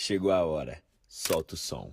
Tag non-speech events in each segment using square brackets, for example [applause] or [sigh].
Chegou a hora. Solta o som.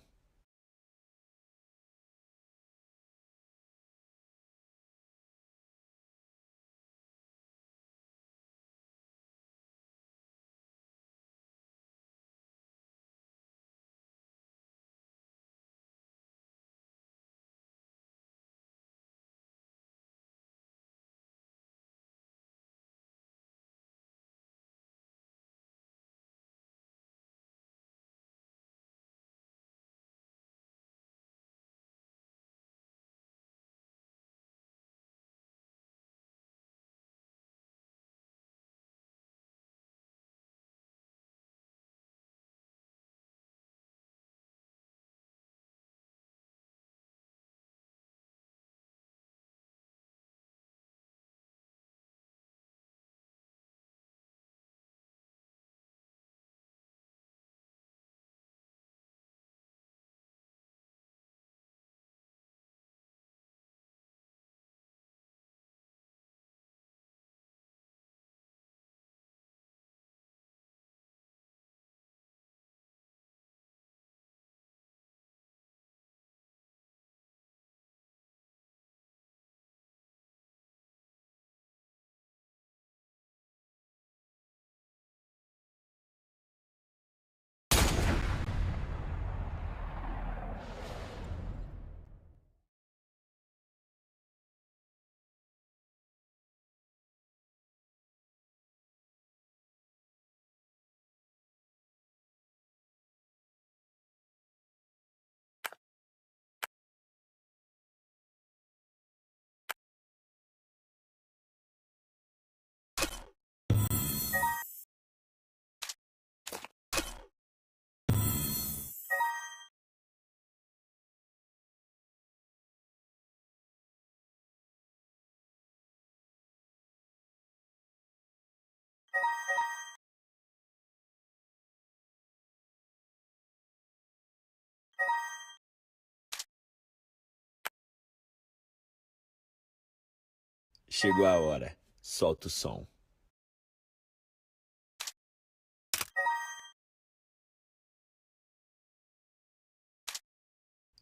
Chegou a hora. Solta o som.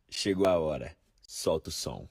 Chegou a hora. Solta o som.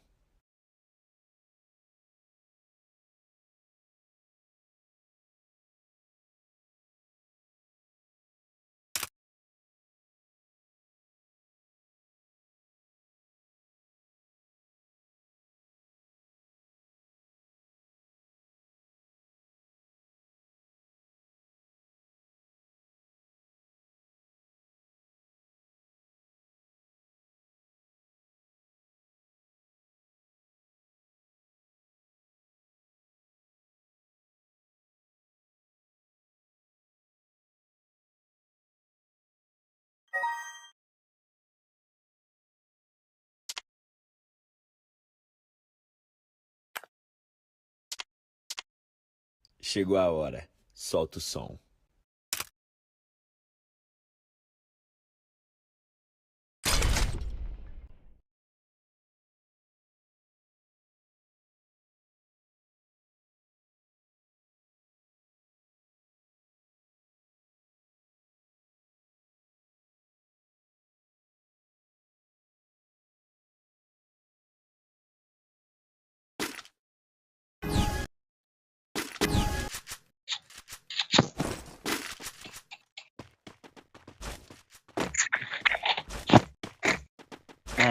Chegou a hora. Solta o som.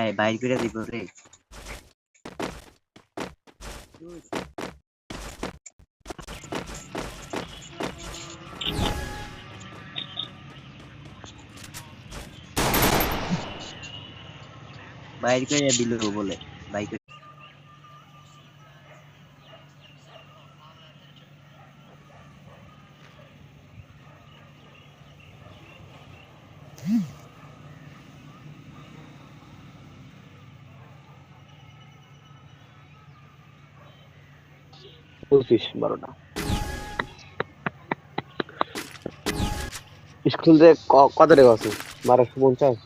হ্যাঁ বাইর করে দিব রে। বাইর করে দিল বলে। পঁচিশ বারোটা স্কুল থেকে ক- কত টাকা আছে বারোশো পঞ্চাশ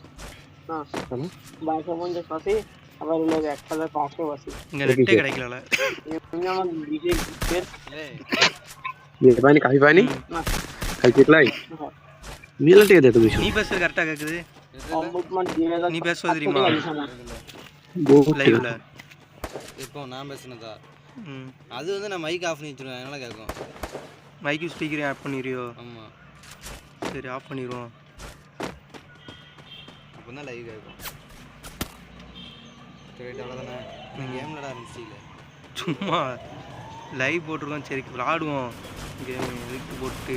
না কেন? বারোশো পঞ্চাশ আছে আবার হলো এক হাজার পাঁচশো আছে இங்க ரெட்டே கிடைக்கல এমনি আমার দিকে ফের ইয়ে পাইনি কাফি পাইনি না খাই চেকলাই হ্যাঁ। মিলাটে দে তুমি நீ பேசுறது கரெக்டா கேக்குது ombudsman দিয়ে நீ பேசுவது தெரியுமா বহুত லைவ்ல இப்போ நான் பேசுனதா ம் அது வந்து நான் மைக் ஆஃப் பண்ணி வச்சிருவேன். அதனால கேட்கும் மைக்கு ஸ்பீக்கரையும் ஆட் பண்ணிடுறியோ? ஆமாம் சரி ஆஃப் பண்ணிடுவோம். அப்போ தான் லைவ் கேட்கும் சரி அவ்வளோதானே கேம் விளாட ஆரம்பிச்சிட்டீங்களே சும்மா லைவ் போட்டிருக்கோம். சரி விளாடுவோம். கேம் எதுக்கு போட்டு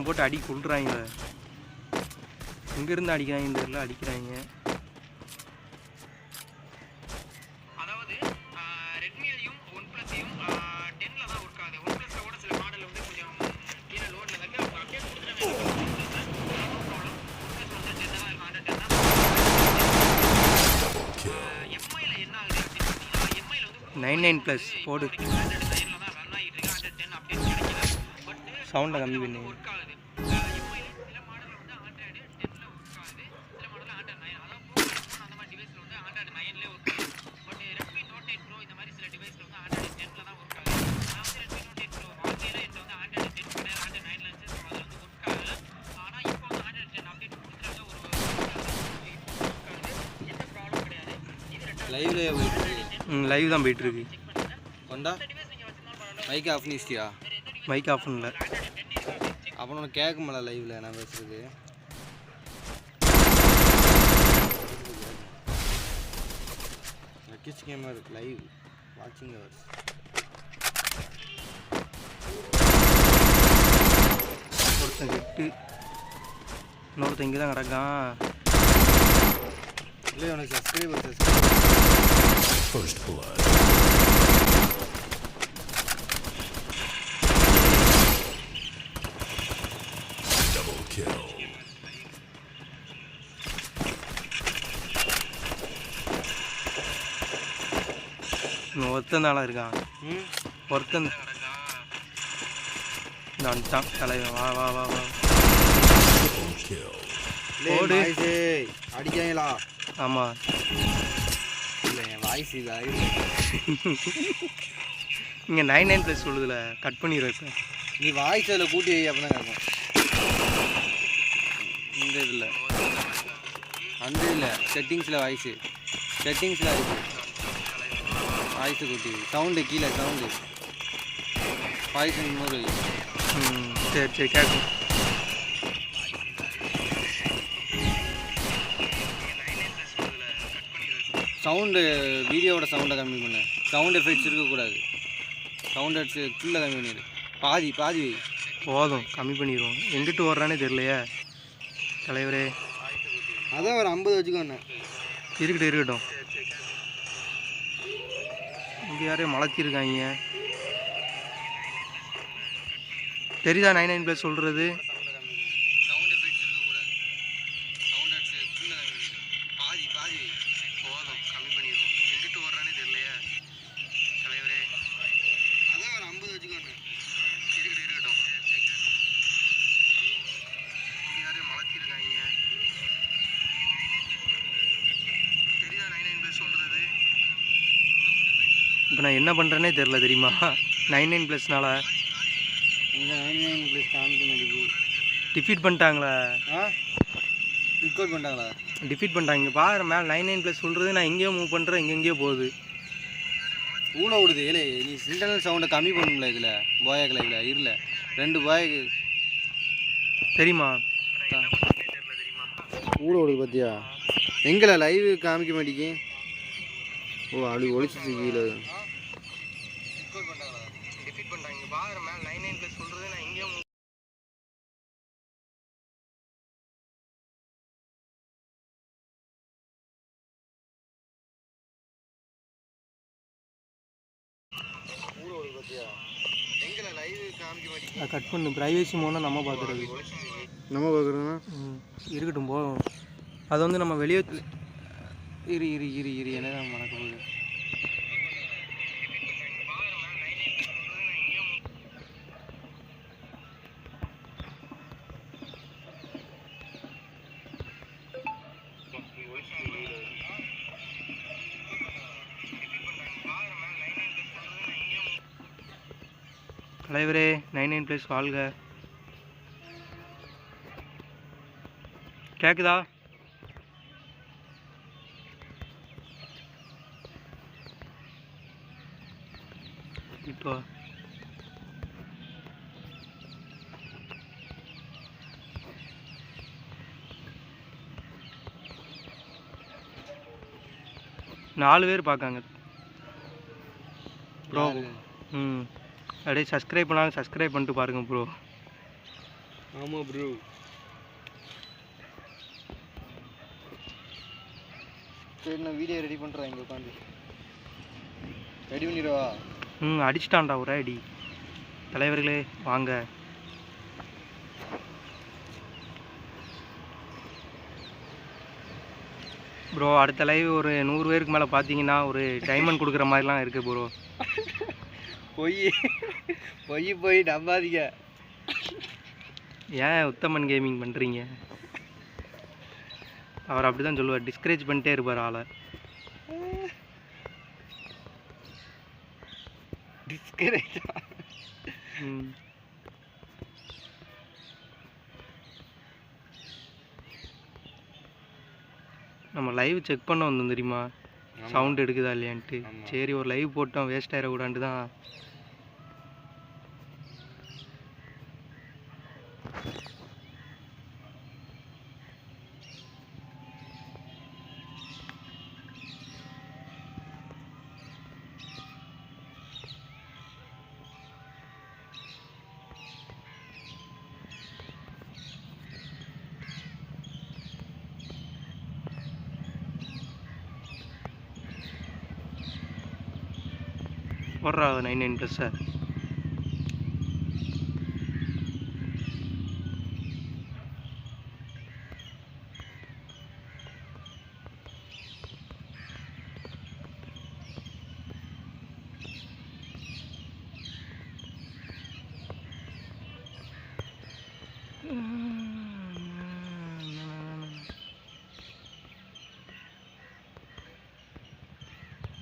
ஒருத்தனை போட்டு அடி கொள்றாங்க எங்கேருந்து அடிக்கிறாங்கன்னு தெரியல அடிக்கிறாங்க. அதாவது ரெட்மிலையும் ஒன் ப்ளஸ்லையும் டென்னில் தான் ஒர்க் ஆகுது. ஒன் ப்ளஸில் கூட சில மாடல் வந்து கொஞ்சம் கீழே லோடில் இருக்கு. அவங்க அப்டேட் கொடுத்துருவே நைன் நைன் ப்ளஸ் போடு. சவுண்டை கம்மி பண்ணி. லைவ்ல போயிட்டு லைவ் தான் போயிட்டுருக்கு. கொண்டா? மைக் ஆஃப் பண்ணிச்சிட்டியா மைக் ஆஃப் பண்ணல அப்போ உனக்கு கேட்கும்ல லைவ்ல நான் பேசுறது. கிச் கேமர் லைவ் வாட்சிங் ஹவர்ஸ் ஒருத்தன் கெட்டு இன்னொருத்தன் இங்கே தான் கிடக்கான். இல்லை உனக்கு சப்ஸ்கிரைபர் இன்னும் ஒருத்தன் தானே இருக்கான். ஒருத்தன். வந்துட்டான் தலைவன். வா வா வா வா. ஓடு அடிக்காங்களா ஆமாம் இங்கே நைன் நைன் ப்ளஸ் சொல்லுதுல கட் பண்ணிடுறேன் இப்போ. நீ வாய்ஸ் அதில் கூட்டி வை அப்போ தான் கேட்கும் இந்த இதில். அந்த இதில் செட்டிங்ஸில் வாய்ஸு செட்டிங்ஸில் இருக்கு வாய்ஸு கூட்டி சவுண்டு கீழே சவுண்டு வாய்ஸ் இன்னொரு ம் சரி சரி கேட்கும் சவுண்டு வீடியோவோட சவுண்டை கம்மி பண்ணு. சவுண்ட் எஃபெக்ட்ஸ் இருக்கக்கூடாது. சவுண்ட் எஃபெக்ட்ஸ் கீழே கம்மி பண்ணிடு. பாதி பாதி போதும் கம்மி பண்ணிடுவோம். எங்கிட்டு ஓடுறானே தெரியலையே. தலைவரே. அதான் ஒரு ஐம்பது வச்சுக்கோண்ணே. இருக்கட்டும் இருக்கட்டும். இங்கே யாரையும் மலர்த்திருக்காங்க. தெரியுதா நைன் நைன் ப்ளஸ் சொல்கிறது சவுண்ட் எஃபெக்ட்ஸ் இருக்கக்கூடாது சவுண்ட் எஃபெக்ட்ஸ் கீழே கம்மி பண்ணிடு பாதி பாதி வை போதும் கம்மி பண்ணிடுவோம் எங்கிட்டு ஓடுறானே தெரியலையே தலைவரே அதான் ஒரு ஐம்பது வச்சுக்கோண்ணே இருக்கட்டும் இருக்கட்டும் இங்கே யாரையும் மலர்த்திருக்காங்க தெரியுதா நைன் நைன் ப்ளஸ் சொல்கிறது இப்போ நான் என்ன பண்ணுறேனே தெரில தெரியுமா? நைன் நைன் ப்ளஸ்னால டிஃபீட் பண்ணிட்டாங்களே? ஆ? ரிக்கார்ட் பண்ணிட்டாங்களா? டிஃபீட் பண்ணிட்டாங்க. பாரு மேலே நைன் நைன் ப்ளஸ் சொல்கிறது நான் எங்கேயோ மூவ் பண்ணுறேன் எங்கெங்கேயோ போகுது. ஊழ விடுது ஏலே. நீ இன்டர்னல் சவுண்டை கம்மி பண்ணும்ல இதில் போயாக்கு லைவில் இருல. ரெண்டு போயாக்கு தெரியுமா? ஊழ விடுது பார்த்தியா எங்களை லைவ் காமிக்க மாட்டேங்க. ஓ அப்படி ஒழிச்சிச்சு கீழே. கட் பண்ணு. ப்ரைவேசி மோனா நம்ம பார்க்குறது நம்ம பார்க்குறோன்னா இருக்கட்டும் போதும் அது வந்து நம்ம வெளியே இரு இரு இரு இரு. என்னதான் மறக்க போகுது? தலைவரே நைன் நைன் ப்ளஸ் வாழ்க கேக்குதா? இப்போ. நாலு பேர் பார்க்காங்க ப்ரோ ம். அப்படியே சப்ஸ்கிரைப் பண்ணாலும் சப்ஸ்கிரைப் பண்ணிட்டு பாருங்க ப்ரோ ஆமாம் ப்ரோ சரி நான் வீடியோ ரெடி பண்ணுறேன் இங்கே உட்காந்து ரெடி பண்ணிடுவா? ம் அடிச்சிட்டான்டா ஒரு அடி. தலைவர்களே வாங்க. ப்ரோ அடுத்த லைவ் ஒரு நூறு பேருக்கு மேலே பார்த்தீங்கன்னா ஒரு டைமண்ட் கொடுக்குற மாதிரிலாம் இருக்குது ப்ரோ [laughs] பொய். பொய் போய் நம்பாதீங்க. ஏன் உத்தமன் கேமிங் பண்ணுறீங்க அவர் அப்படி தான் சொல்லுவார். டிஸ்கரேஜ் பண்ணிட்டே இருப்பார் ஆளை. டிஸ்கரேஜ் நம்ம லைவ் செக் பண்ண வந்தோம் தெரியுமா? சவுண்ட் எடுக்குதா இல்லையான்ட்டு. சரி ஒரு லைவ் போட்டோம். வேஸ்ட் ஆயிடக்கூடான்ட்டு தான். போடுறா நைன் நைன் ப்ளஸ்ஸை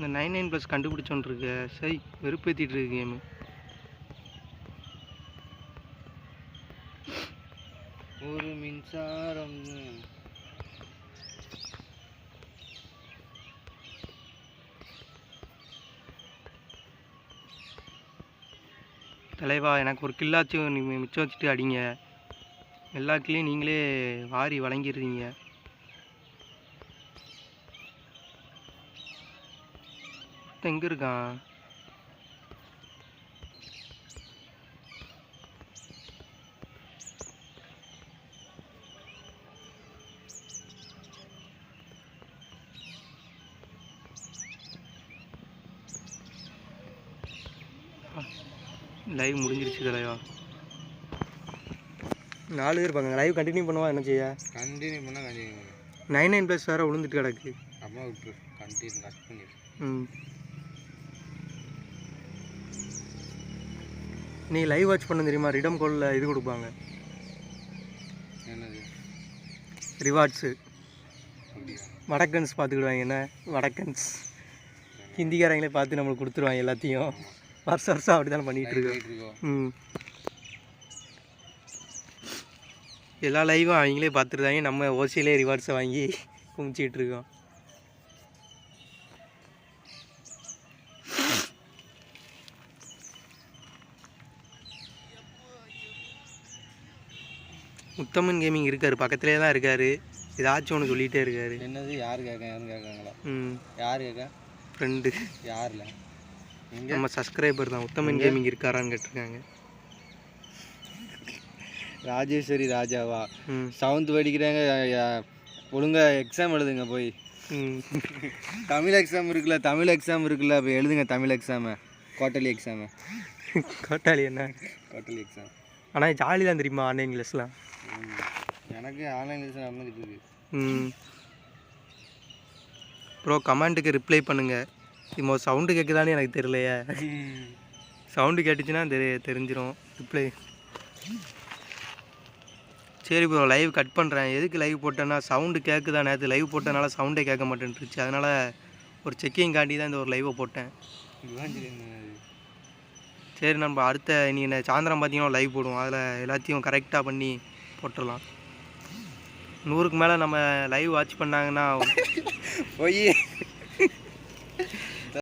இந்த நைன் நைன் ப்ளஸ் கண்டுபிடிச்சோன்னு சரி வெறுப்பேற்றிட்டு இருக்கு கேமு ஒரு மின்சாரம். தலைவா எனக்கு ஒரு கில்லாச்சும் நீ மிச்சம் வச்சுட்டு அடிங்க. எல்லா நீங்களே வாரி வழங்கிடுறீங்க. எங்கே இருக்கான்? லைவ் முடிஞ்சிருச்சு தலைவா நாலு பேர் பாங்க லைவ் கண்டினியூ பண்ணுவா என்ன செய்ய? கண்டினியூ பண்ணால் கண்டினியூ பண்ணு நைன் நைன் ப்ளஸ் வேறு விழுந்துட்டு கிடக்கு. அம்மா விட்டுரு. கண்டினியூ கட் பண்ணிடு ம். நீ லைவ் வாட்ச் பண்ண தெரியுமா? ரிடம் கோலில் இது கொடுப்பாங்க. என்னது? ரிவார்ட்ஸு வடக்கன்ஸ் பார்த்துக்கிடுவாங்க என்ன? வடக்கன்ஸ். ஹிந்திக்காரங்களே பார்த்து நம்மளுக்கு கொடுத்துருவாங்க எல்லாத்தையும். வருஷம் வருஷம் அப்படி தானே பண்ணிகிட்டு இருக்கோம். ம். எல்லா லைவும் அவங்களே பார்த்துருந்தாங்க நம்ம ஓசியிலே ரிவார்ட்ஸை வாங்கி குமிச்சிட்டு இருக்கோம். உத்தமன் கேமிங் இருக்காரு பக்கத்துலேயே தான் இருக்காரு. ஏதாச்சும் ஒன்று சொல்லிகிட்டே இருக்காரு. என்னது யார் கேட்க யாரும் கேட்காங்களா ம். யார் கேட்க ஃப்ரெண்டு. யாரில்? எங்க? நம்ம சப்ஸ்கிரைபர் தான் உத்தமன் கேமிங் இருக்காரான்னு கேட்டிருக்காங்க. ராஜேஸ்வரி ராஜாவா? ம். செவன்த் படிக்கிறாங்க யா- ஒழுங்கா எக்ஸாம் எழுதுங்க போய். ம். தமிழ் எக்ஸாம் இருக்குல்ல தமிழ் எக்ஸாம் இருக்குல்ல போய் எழுதுங்க தமிழ் எக்ஸாமு குவார்ட்டர்லி எக்ஸாமு கோட்டாளி என்ன? குவார்ட்டர்லி எக்ஸாம் ஆனால் ஜாலி தான் தெரியுமா ஆன்லைன் கிளாஸ்லாம்? எனக்கு ஆன்லைன் கிளாஸ் நடந்துக்கிட்டு இருக்கு ம். ப்ரோ கமெண்ட்டுக்கு ரிப்ளை பண்ணுங்கள் இப்போ சவுண்டு கேட்குதானே எனக்கு தெரியலையே. சவுண்டு கேட்டுச்சுன்னா தெரி தெரிஞ்சிரும். ரிப்ளை. சரி ப்ரோ லைவ் கட் பண்ணுறேன் எதுக்கு லைவ் போட்டேன்னா சவுண்டு கேட்குதா நேற்று லைவ் போட்டனால சவுண்டே கேட்க மாட்டேன்ருச்சு. அதனால் ஒரு செக்கிங் காண்டி தான் இந்த ஒரு லைவை போட்டேன் இதுதான் சரி என்ன இது? சரி நம்ம அடுத்த நீ என்ன சாயந்தரம் பார்த்தீங்கன்னா லைவ் போடுவோம். அதில் எல்லாத்தையும் கரெக்டாக பண்ணி போட்டுடலாம். நூறுக்கு மேலே நம்ம லைவ் வாட்ச் பண்ணாங்கன்னா போய்.